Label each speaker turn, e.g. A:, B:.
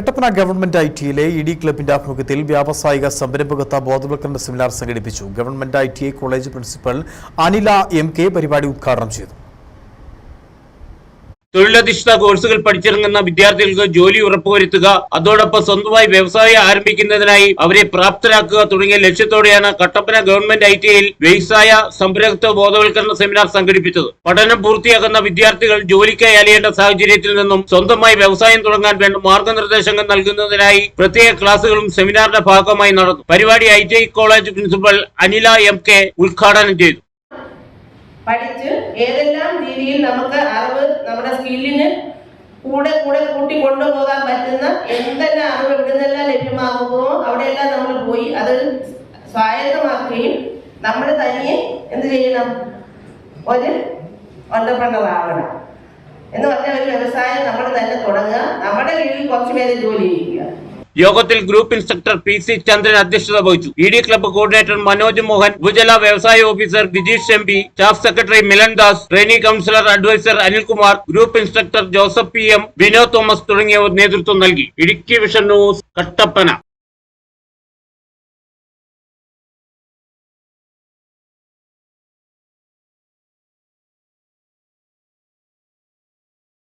A: Kattappana government I ടിയിലെ E D ക്ലബിന്റെ ആഭിമുഖ്യത്തിൽ വ്യാവസായിക സംരംഭകത്വ ബോധവൽക്കരണ സെമിനാർ സംഘടിപ്പിച്ചു. Government I T college principal Anila M K പരിപാടി ഉദ്ഘാടനം ചെയ്തു.
B: തൊഴിലധിഷ്ഠിത കോഴ്സുകൾ പഠിച്ചിറങ്ങുന്ന വിദ്യാർത്ഥികൾക്ക് ജോലി ഉറപ്പുവരുത്തുക അതോടൊപ്പം സ്വന്തമായി വ്യവസായം ആരംഭിക്കുന്നതിനായി അവരെ പ്രാപ്തരാക്കുക തുടങ്ങിയ ലക്ഷ്യത്തോടെയാണ് കട്ടപ്പന ഗവൺമെന്റ് ഐ ടിയിൽ വ്യവസായ സംരംഭത്വ ബോധവൽക്കരണ സെമിനാർ സംഘടിപ്പിച്ചത്. പഠനം പൂർത്തിയാക്കുന്ന വിദ്യാർത്ഥികൾ ജോലിക്കായി അലയേണ്ട സാഹചര്യത്തിൽ നിന്നും സ്വന്തമായി വ്യവസായം തുടങ്ങാൻ വേണ്ട മാർഗനിർദ്ദേശങ്ങൾ നൽകുന്നതിനായി പ്രത്യേക ക്ലാസുകളും സെമിനാറിന്റെ ഭാഗമായി നടന്നു. പരിപാടി I college principal Anila M K ഉദ്ഘാടനം ചെയ്തു.
C: പഠിച്ച് ഏതെല്ലാം രീതിയിൽ നമുക്ക് അറിവ് നമ്മുടെ സ്കില്ലിന് കൂടെ കൂടെ കൂട്ടി കൊണ്ടുപോകാൻ പറ്റുന്ന എന്തെല്ലാം അറിവ് എവിടെ നിന്നെല്ലാം ലഭ്യമാകുമോ അവിടെയെല്ലാം നമ്മൾ പോയി അത് സ്വായത്തമാക്കുകയും നമ്മൾ തനിയെ എന്ത് ചെയ്യണം? ഒരു ആവണം. എന്ന് പറഞ്ഞാൽ ഒരു വ്യവസായം നമ്മൾ തന്നെ തുടങ്ങുക. നമ്മുടെ കീഴിൽ കുറച്ച് പേരെ ജോലി ചെയ്യുക.
B: യോഗത്തിൽ group instructor P C Chandran അധ്യക്ഷത വഹിച്ചു. E D club coordinator Manoj Mohan ഉപജില്ലാ വ്യവസായ officer Gijeesh M P staff secretary Milan Das trainee counsellor advisor Anilkumar group instructor Joseph P M Vinod Thomas തുടങ്ങിയവർ നേതൃത്വം നൽകി. Idukki vision news Kattappana.